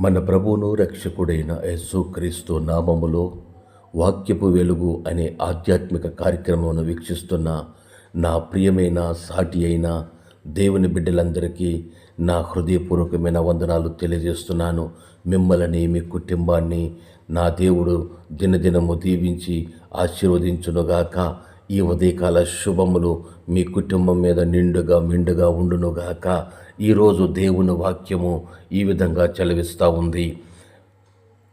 మన ప్రభువును రక్షకుడైన యేసుక్రీస్తు నామములో వాక్యపు వెలుగు అనే ఆధ్యాత్మిక కార్యక్రమమును వీక్షిస్తున్న నా ప్రియమైన సాటి అయిన దేవుని బిడ్డలందరికీ నా హృదయపూర్వకమైన వందనాలు తెలియజేస్తున్నాను. మిమ్మల్ని మీ కుటుంబాన్ని నా దేవుడు దినదినము దీవించి ఆశీర్వదించునుగాక. ఈ ఉదయకాల శుభములు మీ కుటుంబం మీద నిండుగా మిండుగా ఉండునుగాక ఈరోజు దేవుని వాక్యము ఈ విధంగా చలవిస్తూ ఉంది.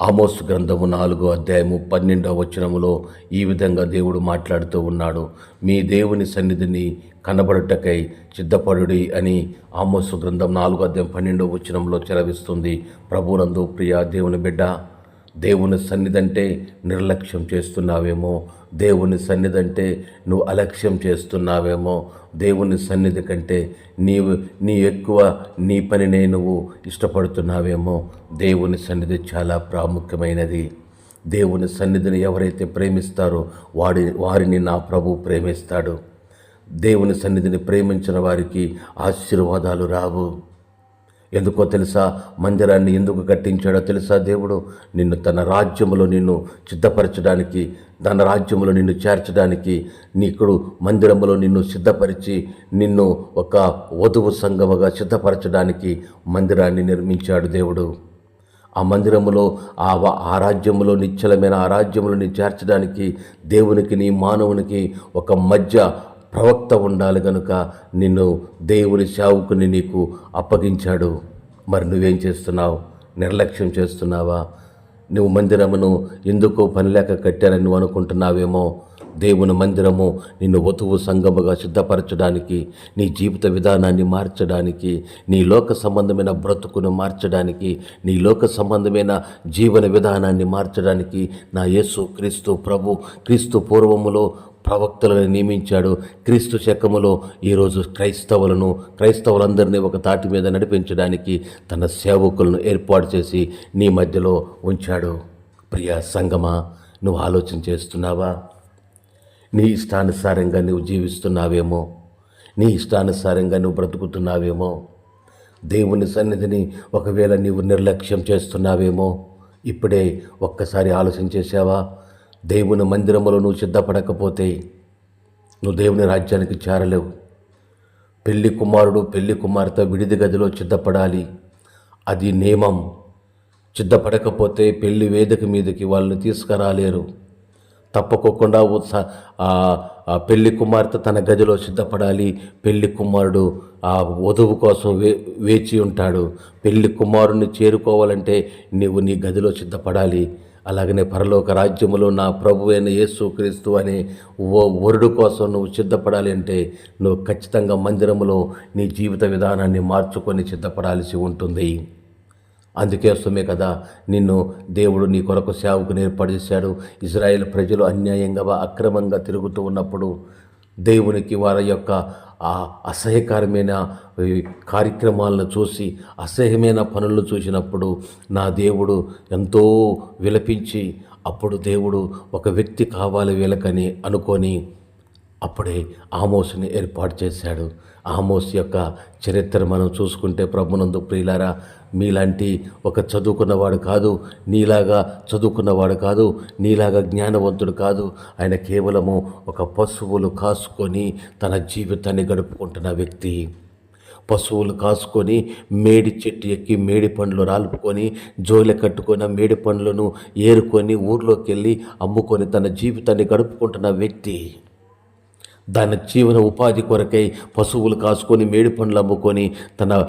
ఆమోస్ గ్రంథము నాలుగో అధ్యాయము పన్నెండవ వచనములో ఈ విధంగా దేవుడు మాట్లాడుతూ ఉన్నాడు. మీ దేవుని సన్నిధిని కనబడుటకై సిద్ధపడుడి అని ఆమోసు గ్రంథం నాలుగో అధ్యాయం పన్నెండవ వచనంలో చెలవిస్తుంది ప్రభునందు ప్రియ దేవుని బిడ్డ దేవుని సన్నిధంటే నిర్లక్ష్యం చేస్తున్నావేమో? దేవుని సన్నిధంటే నువ్వు అలక్ష్యం చేస్తున్నావేమో? దేవుని సన్నిధి కంటే నీవు నీ ఎక్కువ నీ పనినే నువ్వు ఇష్టపడుతున్నావేమో? దేవుని సన్నిధి చాలా ప్రాముఖ్యమైనది. దేవుని సన్నిధిని ఎవరైతే ప్రేమిస్తారో వాడి వారిని నా ప్రభు ప్రేమిస్తాడు. దేవుని సన్నిధిని ప్రేమించిన వారికి ఆశీర్వాదాలు రావు. ఎందుకో తెలుసా? మందిరాన్ని ఎందుకు కట్టించాడో తెలుసా దేవుడు? నిన్ను తన రాజ్యములో నిన్ను సిద్ధపరచడానికి తన రాజ్యములో నిన్ను చేర్చడానికి నీకుడు మందిరములో నిన్ను సిద్ధపరిచి నిన్ను ఒక వధువు సంగముగా సిద్ధపరచడానికి మందిరాన్ని నిర్మించాడు దేవుడు. ఆ మందిరములో ఆ ఆ రాజ్యములో నిశ్చలమైన ఆ రాజ్యములని చేర్చడానికి దేవునికి నీ మానవునికి ఒక మధ్య ప్రవక్త ఉండాలి గనుక నిన్ను దేవుని సేవకుని నీకు అప్పగించాడు. మరి నువ్వేం చేస్తున్నావు? నిర్లక్ష్యం చేస్తున్నావా? నువ్వు మందిరమును ఎందుకో పని లేక కట్టారని నువ్వు అనుకుంటున్నావేమో? దేవుని మందిరము నిన్ను వతువు సంగముగా సిద్ధపరచడానికి నీ జీవిత విధానాన్ని మార్చడానికి నీ లోక సంబంధమైన బ్రతుకును మార్చడానికి నీ లోక సంబంధమైన జీవన విధానాన్ని మార్చడానికి నా యేసు క్రీస్తు ప్రభు క్రీస్తు పూర్వములో ప్రవక్తలను నియమించాడు. క్రీస్తు శకములో ఈరోజు క్రైస్తవులను క్రైస్తవులందరినీ ఒక తాటి మీద నడిపించడానికి తన సేవకులను ఏర్పాటు చేసి నీ మధ్యలో ఉంచాడు. ప్రియ సంగమా నువ్వు ఆలోచన చేస్తున్నావా? నీ ఇష్టానుసారంగా నువ్వు జీవిస్తున్నావేమో నీ ఇష్టానుసారంగా నువ్వు బ్రతుకుతున్నావేమో దేవుని సన్నిధిని ఒకవేళ నీవు నిర్లక్ష్యం చేస్తున్నావేమో ఇప్పుడే ఒక్కసారి ఆలోచన చేసావా దేవుని మందిరములో నువ్వు సిద్ధపడకపోతే నువ్వు దేవుని రాజ్యానికి చేరలేవు. పెళ్ళి కుమారుడు పెళ్ళి కుమార్తె విడిది గదిలో సిద్ధపడాలి. అది నియమం. సిద్ధపడకపోతే పెళ్ళి వేదిక మీదకి వాళ్ళని తీసుకురాలేరు. తప్పకోకుండా ఉత్సా పెళ్ళి కుమార్తె తన గదిలో సిద్ధపడాలి. పెళ్ళి కుమారుడు ఆ వధువు కోసం వే వేచి ఉంటాడు. పెళ్ళి కుమారుని చేరుకోవాలంటే నీవు నీ గదిలో సిద్ధపడాలి. అలాగనే పరలోక రాజ్యములో నా ప్రభు అయిన యేసుక్రీస్తు అనే ఓ వరుడు కోసం నువ్వు సిద్ధపడాలి అంటే నువ్వు ఖచ్చితంగా మందిరములో నీ జీవిత విధానాన్ని మార్చుకొని సిద్ధపడాల్సి ఉంటుంది. అందుకోసమే కదా నిన్ను దేవుడు నీ కొరకు సేవకు ఏర్పాటు చేశాడు. ఇజ్రాయేల్ ప్రజలు అన్యాయంగా అక్రమంగా తిరుగుతూ ఉన్నప్పుడు దేవునికి వారి యొక్క ఆ అసహ్యకరమైన కార్యక్రమాలను చూసి అసహ్యమైన పనులను చూసినప్పుడు నా దేవుడు ఎంతో విలపించి అప్పుడు దేవుడు ఒక వ్యక్తి కావాలి వీళ్ళకని అనుకొని అప్పుడే ఆమోస్ని ఏర్పాటు చేశాడు. ఆమోస్ యొక్క చరిత్ర మనం చూసుకుంటే ప్రభునందు ప్రియులారా మీలాంటి ఒక చదువుకున్నవాడు కాదు నీలాగా చదువుకున్నవాడు కాదు నీలాగా జ్ఞానవంతుడు కాదు. ఆయన కేవలము ఒక పశువులు కాసుకొని తన జీవితాన్ని గడుపుకుంటున్న వ్యక్తి. పశువులు కాసుకొని మేడి చెట్టు ఎక్కి మేడి పండ్లు రాలుపుకొని జోలె కట్టుకొని మేడి పండ్లను ఏరుకొని ఊర్లోకి వెళ్ళి అమ్ముకొని తన జీవితాన్ని గడుపుకుంటున్న వ్యక్తి. దాని జీవన ఉపాధి కొరకై పశువులు కాసుకొని మేడి పండ్లు అమ్ముకొని తన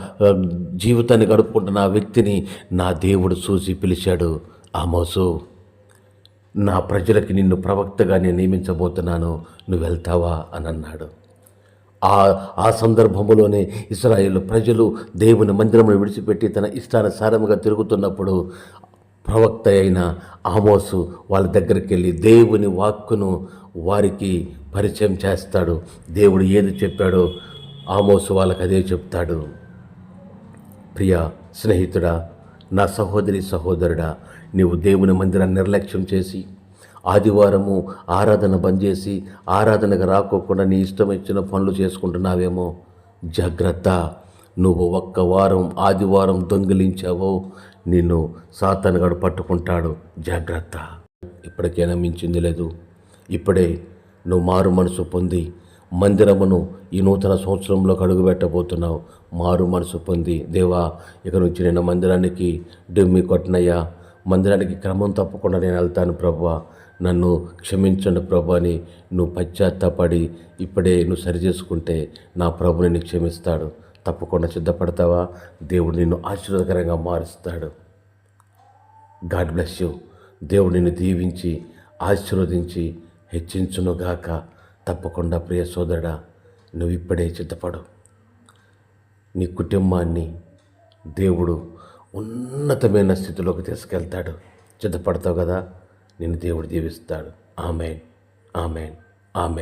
జీవితాన్ని గడుపుకుంటున్న ఆ వ్యక్తిని నా దేవుడు చూసి పిలిచాడు ఆమోసు నా ప్రజలకి నిన్ను ప్రవక్తగా నేను నియమించబోతున్నాను నువ్వు వెళ్తావా? అని అన్నాడు. ఆ ఆ సందర్భంలోనే ఇస్రాయేల్ ప్రజలు దేవుని మందిరమును విడిచిపెట్టి తన ఇష్టానుసారముగా తిరుగుతున్నప్పుడు ప్రవక్త అయిన ఆమోసు వాళ్ళ దగ్గరికి వెళ్ళి దేవుని వాక్కును వారికి పరిచయం చేస్తాడు. దేవుడు ఏది చెప్పాడో ఆమోసు వాళ్ళకి అదే చెప్తాడు. ప్రియ స్నేహితుడా నా సహోదరి సహోదరుడా నీవు దేవుని మందిరాన్ని నిర్లక్ష్యం చేసి ఆదివారము ఆరాధన బంద్ చేసి ఆరాధనకు రాకోకుండా నీ ఇష్టం ఇచ్చిన పనులు చేసుకుంటున్నావేమో జాగ్రత్త. నువ్వు ఒక్క వారం ఆదివారం దొంగిలించావో నిన్ను సాతనగాడు పట్టుకుంటాడు. జాగ్రత్త. ఇప్పటికైనా మించింది లేదు. ఇప్పుడే నువ్వు మారు మనసు పొంది మందిరమును ఈ నూతన సంవత్సరంలోకి అడుగుపెట్టబోతున్నావు మారు మనసు పొంది. దేవా ఇక నుంచి నేను మందిరానికి డిమ్మి కొట్టినయ్యా. మందిరానికి క్రమం తప్పకుండా నేను వెళ్తాను ప్రభువా. నన్ను క్షమించండి ప్రభు అని నువ్వు పశ్చాత్తాపడి ఇప్పుడే నువ్వు సరి చేసుకుంటే నా ప్రభు నిన్ను క్షమిస్తాడు. తప్పకుండా సిద్ధపడతావా? దేవుడు నిన్ను ఆశీర్వాదకరంగా మారుస్తాడు. God bless you. దేవుడు నిన్ను దీవించి ఆశీర్వదించి హెచ్చించునుగాక తప్పకుండా ప్రియ సోదరుడా నువ్వు ఇప్పుడే సిద్ధపడు. నీ కుటుంబాన్ని దేవుడు ఉన్నతమైన స్థితిలోకి తీసుకెళ్తాడు. సిద్ధపడతావు కదా? నిన్ను దేవుడు దీవిస్తాడు. ఆమెన్. ఆమెన్. ఆమెన్.